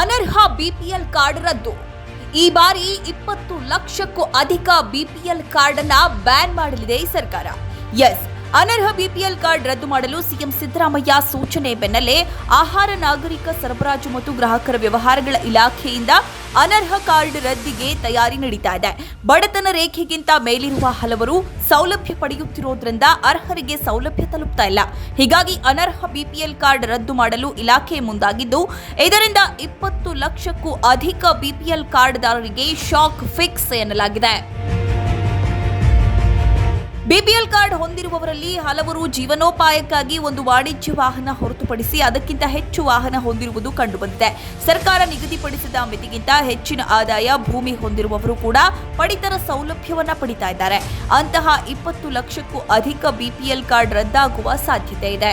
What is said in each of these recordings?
ಅನರ್ಹ BPL card ರದ್ದು. ಈ ಬಾರಿ ಇಪ್ಪತ್ತು ಲಕ್ಷಕ್ಕೂ ಅಧಿಕ ಬಿಪಿಎಲ್ ಕಾರ್ಡ್ ಅನ್ನ ಬ್ಯಾನ್ ಮಾಡಲಿದೆ ಸರ್ಕಾರ. ಎಸ್ ಅನರ್ಹ ಬಿಪಿಎಲ್ ಕಾರ್ಡ್ ರದ್ದು ಮಾಡಲು ಸಿಎಂ ಸಿದ್ದರಾಮಯ್ಯ ಸೂಚನೆ ಬೆನ್ನಲ್ಲೇ ಆಹಾರ, ನಾಗರಿಕ ಸರಬರಾಜು ಮತ್ತು ಗ್ರಾಹಕರ ವ್ಯವಹಾರಗಳ ಇಲಾಖೆಯಿಂದ ಅನರ್ಹ ಕಾರ್ಡ್ ರದ್ದಿಗೆ ತಯಾರಿ ನಡೀತಾ ಇದೆ. ಬಡತನ ರೇಖೆಗಿಂತ ಮೇಲಿರುವ ಹಲವರು ಸೌಲಭ್ಯ ಪಡೆಯುತ್ತಿರೋದ್ರಿಂದ ಅರ್ಹರಿಗೆ ಸೌಲಭ್ಯ ತಲುಪ್ತಾ ಇಲ್ಲ. ಹೀಗಾಗಿ ಅನರ್ಹ ಬಿಪಿಎಲ್ ಕಾರ್ಡ್ ರದ್ದು ಮಾಡಲು ಇಲಾಖೆ ಮುಂದಾಗಿದ್ದು, ಇದರಿಂದ ಇಪ್ಪತ್ತು ಲಕ್ಷಕ್ಕೂ ಅಧಿಕ ಬಿಪಿಎಲ್ ಕಾರ್ಡ್ದಾರರಿಗೆ ಶಾಕ್ ಫಿಕ್ಸ್ ಎನ್ನಲಾಗಿದೆ. ಬಿಪಿಎಲ್ ಕಾರ್ಡ್ ಹೊಂದಿರುವವರಲ್ಲಿ ಹಲವರು ಜೀವನೋಪಾಯಕ್ಕಾಗಿ ಒಂದು ವಾಣಿಜ್ಯ ವಾಹನ ಹೊರತುಪಡಿಸಿ ಅದಕ್ಕಿಂತ ಹೆಚ್ಚು ವಾಹನ ಹೊಂದಿರುವುದು ಕಂಡುಬಂದಿದೆ. ಸರ್ಕಾರ ನಿಗದಿಪಡಿಸಿದ ಮಿತಿಗಿಂತ ಹೆಚ್ಚಿನ ಆದಾಯ ಭೂಮಿ ಹೊಂದಿರುವವರು ಕೂಡ ಪಡಿತರ ಸೌಲಭ್ಯವನ್ನ ಪಡಿತಾ ಇದ್ದಾರೆ. ಅಂತಹ ಇಪ್ಪತ್ತು ಲಕ್ಷಕ್ಕೂ ಅಧಿಕ ಬಿಪಿಎಲ್ ಕಾರ್ಡ್ ರದ್ದಾಗುವ ಸಾಧ್ಯತೆ ಇದೆ.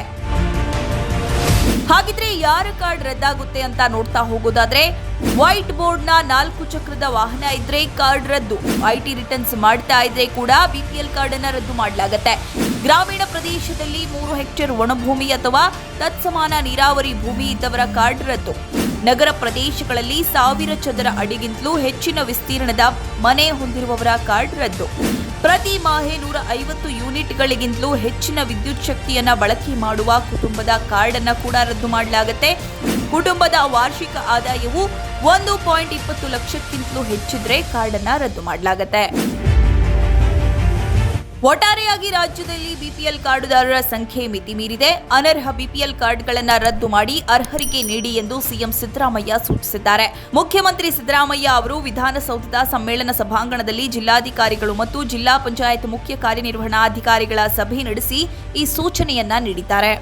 ಹಾಗಿದ್ರೆ ಯಾರ ಕಾರ್ಡ್ ರದ್ದಾಗುತ್ತೆ ಅಂತ ನೋಡ್ತಾ ಹೋಗೋದಾದ್ರೆ ವೈಟ್ ಬೋರ್ಡ್ನ ನಾಲ್ಕು ಚಕ್ರದ ವಾಹನ ಇದ್ರೆ ಕಾರ್ಡ್ ರದ್ದು. ಐಟಿ ರಿಟರ್ನ್ಸ್ ಮಾಡ್ತಾ ಇದ್ರೆ ಕೂಡ ಬಿಪಿಎಲ್ ಕಾರ್ಡ್ ಅನ್ನ ರದ್ದು ಮಾಡಲಾಗತ್ತೆ. ಗ್ರಾಮೀಣ ಪ್ರದೇಶದಲ್ಲಿ ಮೂರು ಹೆಕ್ಟೇರ್ ಒಣಭೂಮಿ ಅಥವಾ ತತ್ಸಮಾನ ನೀರಾವರಿ ಭೂಮಿ ಇದ್ದವರ ಕಾರ್ಡ್ ರದ್ದು. ನಗರ ಪ್ರದೇಶಗಳಲ್ಲಿ ಸಾವಿರ ಚದರ ಅಡಿಗಿಂತಲೂ ಹೆಚ್ಚಿನ ವಿಸ್ತೀರ್ಣದ ಮನೆ ಹೊಂದಿರುವವರ ಕಾರ್ಡ್ ರದ್ದು. ಪ್ರತಿ ಮಾಹೆ ನೂರ ಐವತ್ತು ಯೂನಿಟ್ಗಳಿಗಿಂತಲೂ ಹೆಚ್ಚಿನ ವಿದ್ಯುತ್ ಶಕ್ತಿಯನ್ನ ಬಳಕೆ ಮಾಡುವ ಕುಟುಂಬದ ಕಾರ್ಡ್ ಅನ್ನ ಕೂಡ ರದ್ದು ಮಾಡಲಾಗುತ್ತೆ. ಕುಟುಂಬದ ವಾರ್ಷಿಕ ಆದಾಯವು ಒಂದು ಪಾಯಿಂಟ್ ಇಪ್ಪತ್ತು ಲಕ್ಷಕ್ಕಿಂತಲೂ ಹೆಚ್ಚಿದ್ರೆ ಕಾರ್ಡ್ ಅನ್ನ ರದ್ದು ಮಾಡಲಾಗುತ್ತೆ. ಒಟ್ಟಾರೆಯಾಗಿ ರಾಜ್ಯದಲ್ಲಿ ಬಿಪಿಎಲ್ ಕಾರ್ಡುದಾರರ ಸಂಖ್ಯೆ ಮಿತಿ ಮೀರಿದೆ ಅನರ್ಹ ಬಿಪಿಎಲ್ ಕಾರ್ಡ್ಗಳನ್ನು ರದ್ದು ಮಾಡಿ ಅರ್ಹರಿಗೆ ನೀಡಿ ಎಂದು ಸಿಎಂ ಸಿದ್ದರಾಮಯ್ಯ ಸೂಚಿಸಿದ್ದಾರೆ. ಮುಖ್ಯಮಂತ್ರಿ ಸಿದ್ದರಾಮಯ್ಯ ಅವರು ವಿಧಾನಸೌಧದ ಸಮ್ಮೇಳನ ಸಭಾಂಗಣದಲ್ಲಿ ಜಿಲ್ಲಾಧಿಕಾರಿಗಳು ಮತ್ತು ಜಿಲ್ಲಾ ಪಂಚಾಯತ್ ಮುಖ್ಯ ಕಾರ್ಯನಿರ್ವಹಣಾಧಿಕಾರಿಗಳ ಸಭೆ ನಡೆಸಿ ಈ ಸೂಚನೆಯನ್ನ ನೀಡಿದ್ದಾರೆ.